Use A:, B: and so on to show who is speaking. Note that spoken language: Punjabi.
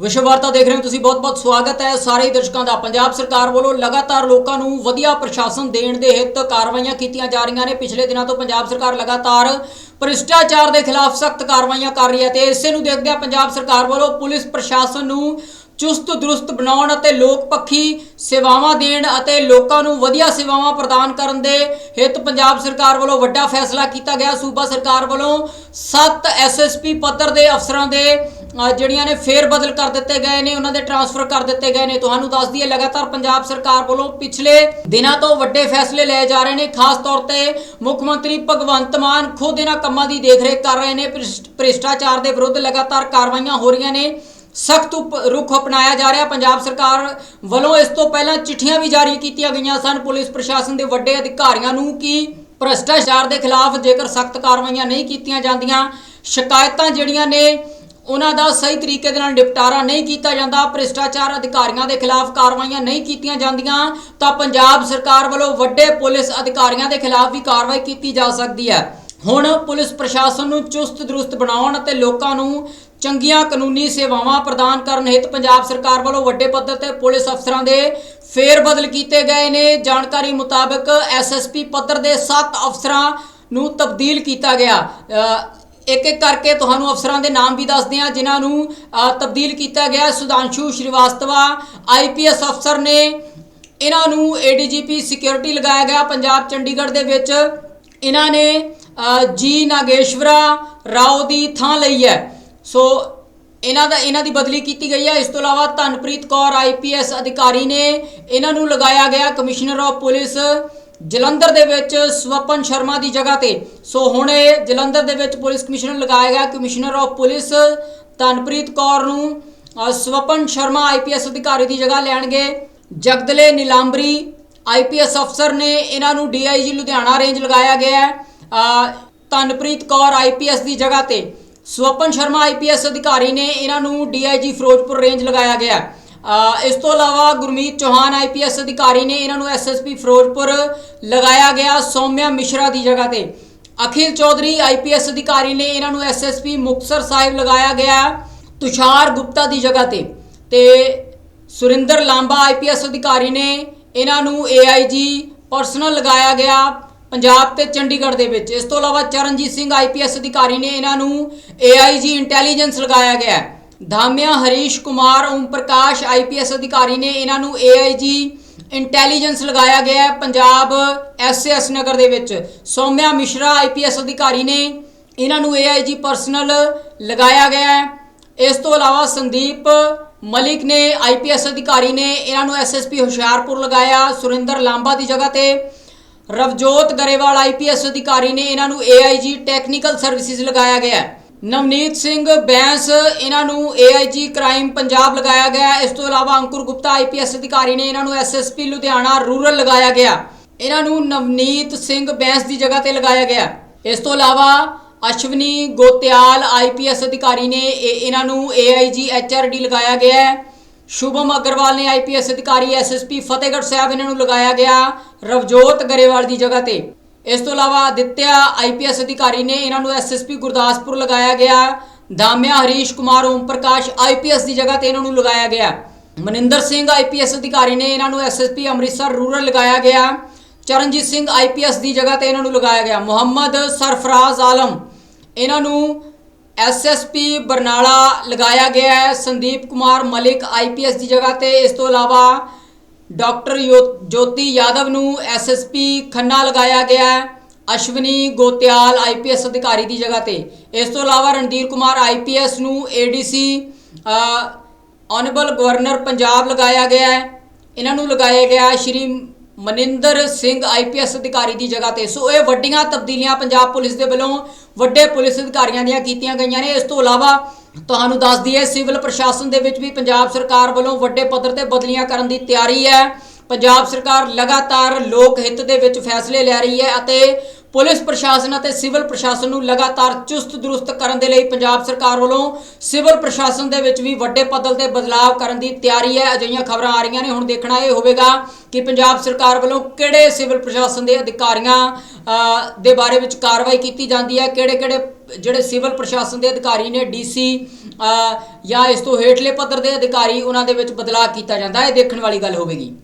A: ਵਿਸ਼ਵ ਵਾਰਤਾ ਦੇਖ ਰਹੇ ਹੋ ਤੁਸੀਂ, ਬਹੁਤ-ਬਹੁਤ ਸਵਾਗਤ ਹੈ। ਸਾਰੇ ਦਰਸ਼ਕਾਂ ਦਾ, ਪੰਜਾਬ ਸਰਕਾਰ ਵੱਲੋਂ ਲਗਾਤਾਰ ਲੋਕਾਂ ਨੂੰ ਵਧੀਆ ਪ੍ਰਸ਼ਾਸਨ ਦੇਣ ਦੇ ਹਿੱਤ ਕਾਰਵਾਈਆਂ ਕੀਤੀਆਂ ਜਾ ਰਹੀਆਂ ਨੇ। ਪਿਛਲੇ ਦਿਨਾਂ ਤੋਂ ਪੰਜਾਬ ਸਰਕਾਰ ਲਗਾਤਾਰ ਭ੍ਰਿਸ਼ਟਾਚਾਰ ਦੇ ਖਿਲਾਫ ਸਖਤ ਕਾਰਵਾਈਆਂ ਕਰ ਰਹੀ ਹੈ ਤੇ ਇਸੇ ਨੂੰ ਦੇਖਦਿਆਂ ਪੰਜਾਬ ਸਰਕਾਰ ਵੱਲੋਂ ਪੁਲਿਸ ਪ੍ਰਸ਼ਾਸਨ ਨੂੰ ਚੁਸਤ ਦਰੁਸਤ ਬਣਾਉਣ ਅਤੇ ਲੋਕ ਪੱਖੀ ਸੇਵਾਵਾਂ ਦੇਣ ਅਤੇ ਲੋਕਾਂ ਨੂੰ ਵਧੀਆ ਸੇਵਾਵਾਂ ਪ੍ਰਦਾਨ ਕਰਨ ਦੇ ਹਿੱਤ ਪੰਜਾਬ ਸਰਕਾਰ ਵੱਲੋਂ ਵੱਡਾ ਫੈਸਲਾ ਕੀਤਾ ਗਿਆ। ਸੂਬਾ ਸਰਕਾਰ ਵੱਲੋਂ 7 ਐਸਐਸਪੀ ਪੱਧਰ ਦੇ ਅਫਸਰਾਂ ਦੇ ਜਿਹੜੀਆਂ ਨੇ ਫੇਰ ਬਦਲ ਕਰ ਦਿੱਤੇ ਗਏ ਨੇ, ਉਹਨਾਂ ਦੇ ਟਰਾਂਸਫਰ ਕਰ ਦਿੱਤੇ ਗਏ ਨੇ। ਤੁਹਾਨੂੰ ਦੱਸ ਦਈਏ, ਲਗਾਤਾਰ ਪੰਜਾਬ ਸਰਕਾਰ ਵੱਲੋਂ ਪਿਛਲੇ ਦਿਨਾਂ ਤੋਂ ਵੱਡੇ ਫੈਸਲੇ ਲਏ ਜਾ ਰਹੇ ਨੇ। ਖਾਸ ਤੌਰ ਤੇ ਮੁੱਖ ਮੰਤਰੀ ਭਗਵੰਤ ਮਾਨ ਖੁਦ ਇਹਨਾਂ ਕੰਮਾਂ ਦੀ ਦੇਖਰੇਖ ਕਰ ਰਹੇ ਨੇ। ਭ੍ਰਿਸ਼ਟ- ਭ੍ਰਿਸ਼ਟਾਚਾਰ ਦੇ ਵਿਰੁੱਧ ਲਗਾਤਾਰ ਕਾਰਵਾਈਆਂ ਹੋ ਰਹੀਆਂ ਨੇ। ਸਖਤ ਰੁਖ ਅਪਣਾਇਆ ਜਾ ਰਿਹਾ। ਪੰਜਾਬ ਸਰਕਾਰ ਵੱਲੋਂ ਇਸ ਤੋਂ ਪਹਿਲਾਂ ਚਿੱਠੀਆਂ ਵੀ ਜਾਰੀ ਕੀਤੀਆਂ ਗਈਆਂ ਸਨ। ਪੁਲਿਸ ਪ੍ਰਸ਼ਾਸਨ ਦੇ ਵੱਡੇ ਅਧਿਕਾਰੀਆਂ ਨੂੰ ਕਿ ਭ੍ਰਿਸ਼ਟਾਚਾਰ ਦੇ ਖਿਲਾਫ ਜੇਕਰ ਸਖਤ ਕਾਰਵਾਈਆਂ ਨਹੀਂ ਕੀਤੀਆਂ ਜਾਂਦੀਆਂ, ਸ਼ਿਕਾਇਤਾਂ ਜਿਹੜੀਆਂ ਨੇ ਉਹਨਾਂ ਦਾ ਸਹੀ ਤਰੀਕੇ ਦੇ ਨਾਲ ਨਿਪਟਾਰਾ ਨਹੀਂ ਕੀਤਾ ਜਾਂਦਾ, ਭ੍ਰਿਸ਼ਟਾਚਾਰ ਅਧਿਕਾਰੀਆਂ ਦੇ ਖਿਲਾਫ ਕਾਰਵਾਈਆਂ ਨਹੀਂ ਕੀਤੀਆਂ ਜਾਂਦੀਆਂ, ਤਾਂ ਪੰਜਾਬ ਸਰਕਾਰ ਵੱਲੋਂ ਵੱਡੇ ਪੁਲਿਸ ਅਧਿਕਾਰੀਆਂ ਦੇ ਖਿਲਾਫ ਵੀ ਕਾਰਵਾਈ ਕੀਤੀ ਜਾ ਸਕਦੀ ਹੈ। ਹੁਣ ਪੁਲਿਸ ਪ੍ਰਸ਼ਾਸਨ ਨੂੰ ਚੁਸਤ ਦਰੁਸਤ ਬਣਾਉਣ ਅਤੇ ਲੋਕਾਂ ਨੂੰ ਚੰਗੀਆਂ ਕਾਨੂੰਨੀ ਸੇਵਾਵਾਂ ਪ੍ਰਦਾਨ ਕਰਨ ਹਿੱਤ ਪੰਜਾਬ ਸਰਕਾਰ ਵੱਲੋਂ ਵੱਡੇ ਪੱਧਰ ਤੇ ਪੁਲਿਸ ਅਫਸਰਾਂ ਦੇ ਫੇਰ ਬਦਲ ਕੀਤੇ ਗਏ ਨੇ। ਜਾਣਕਾਰੀ ਮੁਤਾਬਕ ਐਸਐਸਪੀ ਪੱਧਰ ਦੇ 7 ਅਫਸਰਾਂ ਨੂੰ ਤਬਦੀਲ ਕੀਤਾ ਗਿਆ। ਇੱਕ ਇੱਕ ਕਰਕੇ ਤੁਹਾਨੂੰ ਅਫਸਰਾਂ ਦੇ ਨਾਮ ਵੀ ਦੱਸਦੇ ਹਾਂ, ਜਿਨ੍ਹਾਂ ਨੂੰ ਤਬਦੀਲ ਕੀਤਾ ਗਿਆ। ਸੁਧਾਂਸ਼ੂ ਸ਼੍ਰੀਵਾਸਤਵਾ ਆਈਪੀਐਸ ਅਫਸਰ ਨੇ ਇਹਨਾਂ ਨੂੰ ਏਡੀਜੀਪੀ ਸਿਕਿਉਰਿਟੀ ਲਗਾਇਆ ਗਿਆ। ਪੰਜਾਬ ਚੰਡੀਗੜ੍ਹ ਦੇ ਵਿੱਚ ਇਹਨਾਂ ਨੇ ਜੀ ਨਾਗੇਸ਼ਵਰਾ ਰਾਓ ਦੀ ਥਾਂ ਲਈ ਹੈ। ਸੋ ਇਹਨਾਂ ਦਾ, ਇਹਨਾਂ ਦੀ ਬਦਲੀ ਕੀਤੀ ਗਈ ਹੈ। ਇਸ ਤੋਂ ਇਲਾਵਾ ਧਨਪ੍ਰੀਤ ਕੌਰ ਆਈਪੀਐਸ ਅਧਿਕਾਰੀ ਨੇ ਇਹਨਾਂ ਨੂੰ ਲਗਾਇਆ ਗਿਆ। ਕਮਿਸ਼ਨਰ ਆਫ ਪੁਲਿਸ ਜਲੰਧਰ ਦੇ ਵਿੱਚ ਸਵਪਨ ਸ਼ਰਮਾ ਦੀ ਜਗ੍ਹਾ ਤੇ। ਸੋ ਹੁਣ ਇਹ ਜਲੰਧਰ ਦੇ ਵਿੱਚ ਪੁਲਿਸ ਕਮਿਸ਼ਨਰ ਲਗਾਇਆ ਗਿਆ। Commissioner of police Dhanpreet Kaur ਨੂੰ ਅ, ਸਵਪਨ ਸ਼ਰਮਾ ਆਈਪੀਐਸ ਅਧਿਕਾਰੀ ਦੀ ਜਗ੍ਹਾ ਲੈਣਗੇ। ਜਗਦਲੇ ਨੀਲਾਂਬਰੀ ਆਈਪੀਐਸ ਅਫਸਰ ਨੇ ਇਹਨਾਂ ਨੂੰ ਡੀਆਈਜੀ ਲੁਧਿਆਣਾ ਰੇਂਜ ਲਗਾਇਆ ਗਿਆ ਹੈ। ਅ, ਧਨਪ੍ਰੀਤ ਕੌਰ ਆਈਪੀਐਸ ਦੀ ਜਗ੍ਹਾ ਤੇ। ਸਵਪਨ ਸ਼ਰਮਾ ਆਈਪੀਐਸ ਅਧਿਕਾਰੀ ਨੇ ਇਹਨਾਂ ਨੂੰ ਡੀਆਈਜੀ ਫਿਰੋਜ਼ਪੁਰ ਰੇਂਜ ਲਗਾਇਆ ਗਿਆ। ਹੈ। ਇਸ ਤੋਂ ਇਲਾਵਾ ਗੁਰਮੀਤ ਚੌਹਾਨ ਆਈਪੀਐਸ ਅਧਿਕਾਰੀ ਨੇ ਇਹਨਾਂ ਨੂੰ ਐਸਐਸਪੀ ਫਿਰੋਜ਼ਪੁਰ ਲਗਾਇਆ ਗਿਆ ਸੌਮਿਆ ਮਿਸ਼ਰਾ ਦੀ ਜਗ੍ਹਾ ਤੇ। ਅਖਿਲ ਚੌਧਰੀ ਆਈਪੀਐਸ ਅਧਿਕਾਰੀ ਨੇ ਇਹਨਾਂ ਨੂੰ ਐਸਐਸਪੀ ਮੁਕਤਸਰ ਸਾਹਿਬ ਲਗਾਇਆ ਗਿਆ ਤੁਸ਼ਾਰ ਗੁਪਤਾ ਦੀ ਜਗ੍ਹਾ ਤੇ। ਤੇ ਸੁਰਿੰਦਰ ਲਾਂਬਾ ਆਈਪੀਐਸ ਅਧਿਕਾਰੀ ਨੇ ਇਹਨਾਂ ਨੂੰ ਏਆਈਜੀ ਪਰਸਨਲ ਲਗਾਇਆ ਗਿਆ ਪੰਜਾਬ ਤੇ ਚੰਡੀਗੜ੍ਹ ਦੇ ਵਿੱਚ। ਇਸ ਤੋਂ ਇਲਾਵਾ ਚਰਨਜੀਤ ਸਿੰਘ ਆਈਪੀਐਸ ਅਧਿਕਾਰੀ ਨੇ ਇਹਨਾਂ ਨੂੰ ਏਆਈਜੀ ਇੰਟੈਲੀਜੈਂਸ ਲਗਾਇਆ ਗਿਆ। ਹੈ। ਧਾਮਿਆ ਹਰੀਸ਼ ਕੁਮਾਰ ਓਮ ਪ੍ਰਕਾਸ਼ ਆਈਪੀਐਸ ਅਧਿਕਾਰੀ ਨੇ ਇਹਨਾਂ ਨੂੰ ਏਆਈਜੀ ਇੰਟੈਲੀਜੈਂਸ ਲਗਾਇਆ ਗਿਆ ਹੈ ਪੰਜਾਬ ਐਸਐਸ ਨਗਰ ਦੇ ਵਿੱਚ। ਸੌਮਿਆ ਮਿਸ਼ਰਾ ਆਈਪੀਐਸ ਅਧਿਕਾਰੀ ਨੇ ਇਹਨਾਂ ਨੂੰ ਏਆਈਜੀ ਪਰਸਨਲ ਲਗਾਇਆ ਗਿਆ ਇਸ ਤੋਂ ਇਲਾਵਾ ਸੰਦੀਪ ਮਲਿਕ ਨੇ ਆਈਪੀਐਸ ਅਧਿਕਾਰੀ ਨੇ ਇਹਨਾਂ ਨੂੰ ਐਸਐਸਪੀ ਹੁਸ਼ਿਆਰਪੁਰ ਲਗਾਇਆ। ਸੁਰਿੰਦਰ ਲਾਂਬਾ ਦੀ ਜਗ੍ਹਾ ਤੇ ਰਵਜੋਤ ਗਰੇਵਾਲ ਆਈਪੀਐਸ ਅਧਿਕਾਰੀ ਨੇ ਇਹਨਾਂ ਨੂੰ ਏਆਈਜੀ ਟੈਕਨੀਕਲ ਸਰਵਿਸਿਜ਼ ਲਗਾਇਆ ਗਿਆ ਨਵਨੀਤ ਸਿੰਘ ਬੈਂਸ, ਇਹਨਾਂ ਨੂੰ ਏਆਈਜੀ ਕ੍ਰਾਈਮ ਪੰਜਾਬ ਲਗਾਇਆ ਗਿਆ। ਇਸ ਤੋਂ ਇਲਾਵਾ ਅੰਕੁਰ ਗੁਪਤਾ ਆਈਪੀਐਸ ਅਧਿਕਾਰੀ ਨੇ ਇਹਨਾਂ ਨੂੰ ਐਸਐਸਪੀ ਲੁਧਿਆਣਾ ਰੂਰਲ ਲਗਾਇਆ ਗਿਆ। ਇਹਨਾਂ ਨੂੰ ਨਵਨੀਤ ਸਿੰਘ ਬੈਂਸ ਦੀ ਜਗ੍ਹਾ ਤੇ ਲਗਾਇਆ ਗਿਆ। ਇਸ ਤੋਂ ਇਲਾਵਾ ਅਸ਼ਵਨੀ ਗੋਤਿਆਲ ਆਈਪੀਐਸ ਅਧਿਕਾਰੀ ਨੇ ਇਹ- ਇਹਨਾਂ ਨੂੰ ਏਆਈਜੀ ਐਚਆਰਡੀ ਲਗਾਇਆ ਗਿਆ। ਹੈ ਸ਼ੁਭਮ ਅਗਰਵਾਲ ਨੇ ਆਈਪੀਐਸ ਅਧਿਕਾਰੀ ਐਸਐਸਪੀ ਫਤਿਹਗੜ੍ਹ ਸਾਹਿਬ ਇਹਨਾਂ ਨੂੰ ਲਗਾਇਆ ਗਿਆ। ਰਵਜੋਤ ਗਰੇਵਾਲ ਦੀ ਜਗ੍ਹਾ ਤੇ ਇਸ ਤੋਂ ਇਲਾਵਾ ਅਦਿੱਤਿਆ ਆਈਪੀਐਸ ਅਧਿਕਾਰੀ ਨੇ ਇਹਨਾਂ ਨੂੰ ਐਸਐਸਪੀ ਗੁਰਦਾਸਪੁਰ ਲਗਾਇਆ ਗਿਆ। ਦਾਮਿਆ ਹਰੀਸ਼ ਕੁਮਾਰ ਓਮ ਪ੍ਰਕਾਸ਼ ਆਈਪੀਐਸ ਦੀ ਜਗ੍ਹਾ ਤੇ ਇਹਨਾਂ ਨੂੰ ਲਗਾਇਆ ਗਿਆ। ਮਨਿੰਦਰ ਸਿੰਘ ਆਈਪੀਐਸ ਅਧਿਕਾਰੀ ਨੇ ਇਹਨਾਂ ਨੂੰ ਐਸਐਸਪੀ ਅੰਮ੍ਰਿਤਸਰ ਰੂਰਲ ਲਗਾਇਆ ਗਿਆ। ਚਰਨਜੀਤ ਸਿੰਘ ਆਈਪੀਐਸ ਦੀ ਜਗ੍ਹਾ ਤੇ ਇਹਨਾਂ ਨੂੰ ਲਗਾਇਆ ਗਿਆ। ਮੁਹੰਮਦ ਸਰਫਰਾਜ਼ ਆਲਮ, ਇਹਨਾਂ ਨੂੰ ਐਸਐਸਪੀ ਬਰਨਾਲਾ ਲਗਾਇਆ ਗਿਆ ਹੈ। ਸੰਦੀਪ ਕੁਮਾਰ ਮਲਿਕ ਆਈਪੀਐਸ ਦੀ ਜਗ੍ਹਾ ਤੇ। ਇਸ ਤੋਂ ਇਲਾਵਾ ਡਾਕਟਰ ਯੋ- ਜੋਤੀ ਯਾਦਵ ਨੂੰ ਐਸਐਸਪੀ ਖੰਨਾ ਲਗਾਇਆ ਗਿਆ ਹੈ। ਅਸ਼ਵਨੀ ਗੋਤਿਆਲ ਆਈਪੀਐਸ ਅਧਿਕਾਰੀ ਦੀ ਜਗ੍ਹਾ ਤੇ। ਇਸ ਤੋਂ ਇਲਾਵਾ ਰਣਧੀਰ ਕੁਮਾਰ ਆਈਪੀਐਸ ਨੂੰ ਏਡੀਸੀ ਆਨਰੇਬਲ ਗਵਰਨਰ ਪੰਜਾਬ ਲਗਾਇਆ ਗਿਆ ਹੈ। ਇਹਨਾਂ ਨੂੰ ਲਗਾਇਆ ਗਿਆ ਸ਼੍ਰੀ ਮਨਿੰਦਰ ਸਿੰਘ ਆਈਪੀਐਸ ਅਧਿਕਾਰੀ ਦੀ ਜਗ੍ਹਾ ਤੇ। ਸੋ ਇਹ ਵੱਡੀਆਂ ਤਬਦੀਲੀਆਂ ਪੰਜਾਬ ਪੁਲਿਸ ਦੇ ਵੱਲੋਂ ਵੱਡੇ ਪੁਲਿਸ ਅਧਿਕਾਰੀਆਂ ਦੀਆਂ ਕੀਤੀਆਂ ਗਈਆਂ ਨੇ। ਇਸ ਤੋਂ ਇਲਾਵਾ ਤੁਹਾਨੂੰ ਦੱਸ ਦਈਏ, ਸਿਵਲ ਪ੍ਰਸ਼ਾਸਨ ਦੇ ਵਿੱਚ ਵੀ ਪੰਜਾਬ ਸਰਕਾਰ ਵੱਲੋਂ ਵੱਡੇ ਪੱਧਰ ਤੇ ਬਦਲੀਆਂ ਕਰਨ ਦੀ ਤਿਆਰੀ ਹੈ। ਪੰਜਾਬ ਸਰਕਾਰ ਲਗਾਤਾਰ ਲੋਕ ਹਿੱਤ ਦੇ ਵਿੱਚ ਫੈਸਲੇ ਲੈ ਰਹੀ ਹੈ ਅਤੇ ਪੁਲਿਸ ਪ੍ਰਸ਼ਾਸਨ ਅਤੇ ਸਿਵਲ ਪ੍ਰਸ਼ਾਸਨ ਨੂੰ ਲਗਾਤਾਰ ਚੁਸਤ ਦਰੁਸਤ ਕਰਨ ਦੇ ਲਈ ਪੰਜਾਬ ਸਰਕਾਰ ਵੱਲੋਂ ਸਿਵਲ ਪ੍ਰਸ਼ਾਸਨ ਦੇ ਵਿੱਚ ਵੀ ਵੱਡੇ ਪੱਧਰ ਤੇ ਬਦਲਾਅ ਕਰਨ ਦੀ ਤਿਆਰੀ ਹੈ। ਅਜਿਹੀਆਂ ਖਬਰਾਂ ਆ ਰਹੀਆਂ ਨੇ। ਹੁਣ ਦੇਖਣਾ ਇਹ ਹੋਵੇਗਾ ਕਿ ਪੰਜਾਬ ਸਰਕਾਰ ਵੱਲੋਂ ਕਿਹੜੇ ਸਿਵਲ ਪ੍ਰਸ਼ਾਸਨ ਦੇ ਅਧਿਕਾਰੀਆਂ ਦੇ ਬਾਰੇ ਵਿੱਚ ਕਾਰਵਾਈ ਕੀਤੀ ਜਾਂਦੀ ਹੈ? ਕਿਹੜੇ ਕਿਹੜੇ ਜਿਹੜੇ ਸਿਵਲ ਪ੍ਰਸ਼ਾਸਨ ਦੇ ਅਧਿਕਾਰੀ ਨੇ, ਡੀਸੀ ਜਾਂ ਇਸ ਤੋਂ ਹੇਠਲੇ ਪੱਧਰ ਦੇ ਅਧਿਕਾਰੀ, ਉਹਨਾਂ ਦੇ ਵਿੱਚ ਬਦਲਾਅ ਕੀਤਾ ਜਾਂਦਾ ਹੈ? ਇਹ ਦੇਖਣ ਵਾਲੀ ਗੱਲ ਹੋਵੇਗੀ।